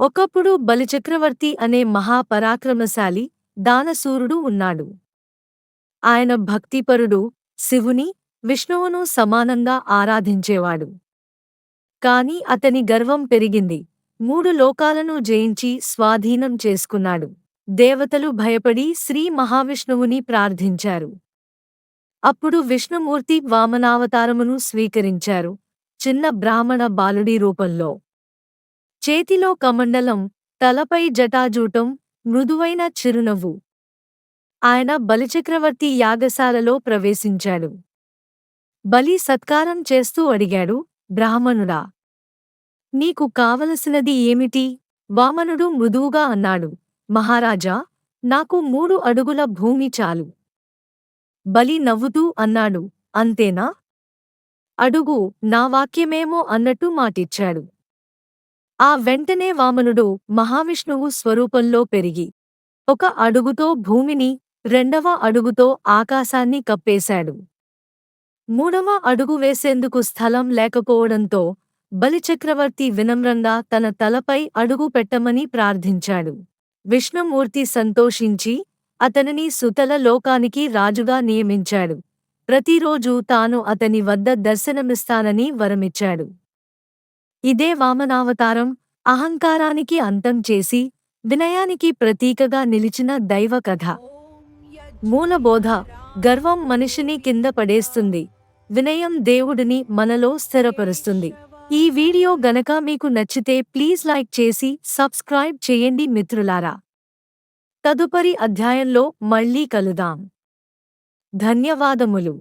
ఒకప్పుడు బలిచక్రవర్తి అనే మహాపరాక్రమశాలి దానసూరుడు ఉన్నాడు. ఆయన భక్తిపరుడు శివుని విష్ణువును సమానంగా ఆరాధించేవాడు. కాని అతని గర్వం పెరిగింది. మూడు లోకాలను జయించి స్వాధీనం చేసుకున్నాడు. దేవతలు భయపడి శ్రీ మహావిష్ణువుని ప్రార్థించారు. అప్పుడు విష్ణుమూర్తి వామనావతారమును స్వీకరించారు. చిన్న బ్రాహ్మణ బాలుడి రూపంలో. చేతిలో కమండలం తలపై జటాజూటం మృదువైన చిరునవ్వు. ఆయన బలిచక్రవర్తి యాగశాలలో ప్రవేశించాడు. బలి సత్కారం చేస్తూ అడిగాడు బ్రాహ్మణుడా నీకు కావలసినది ఏమిటి? వామనుడు మృదువుగా అన్నాడు మహారాజా నాకు మూడు అడుగుల భూమి చాలు. బలి నవ్వుతూ అన్నాడు అంతేనా? అడుగు నా వాక్యమేమో అన్నట్టు మాటిచ్చాడు. ఆ వెంటనే వామనుడు మహావిష్ణువు స్వరూపంలో పెరిగి ఒక అడుగుతో భూమిని రెండవ అడుగుతో ఆకాశాన్ని కప్పేశాడు. మూడవ అడుగు వేసేందుకు స్థలం లేకపోవడంతో బలిచక్రవర్తి వినమ్రంగా తన తలపై అడుగు పెట్టమని ప్రార్థించాడు. విష్ణుమూర్తి సంతోషించి అతనిని సుతల లోకానికి రాజుగా నియమించాడు. ప్రతిరోజూ తాను అతని వద్ద దర్శనమిస్తానని వరమిచ్చాడు. ఇదే వామనావతారం అహంకారానికి అంతం చేసి వినయానికి ప్రతీకగా నిలిచిన దైవ కథ. మూలబోధ గర్వం మనిషిని కింద పడేస్తుంది. వినయం దేవుడిని మనలో స్థిరపరుస్తుంది. ఈ వీడియో గనక మీకు నచ్చితే ప్లీజ్ లైక్ చేసి సబ్స్క్రైబ్ చేయండి మిత్రులారా. తదుపరి అధ్యాయంలో మళ్ళీ కలుదాం ధన్యవాదములు.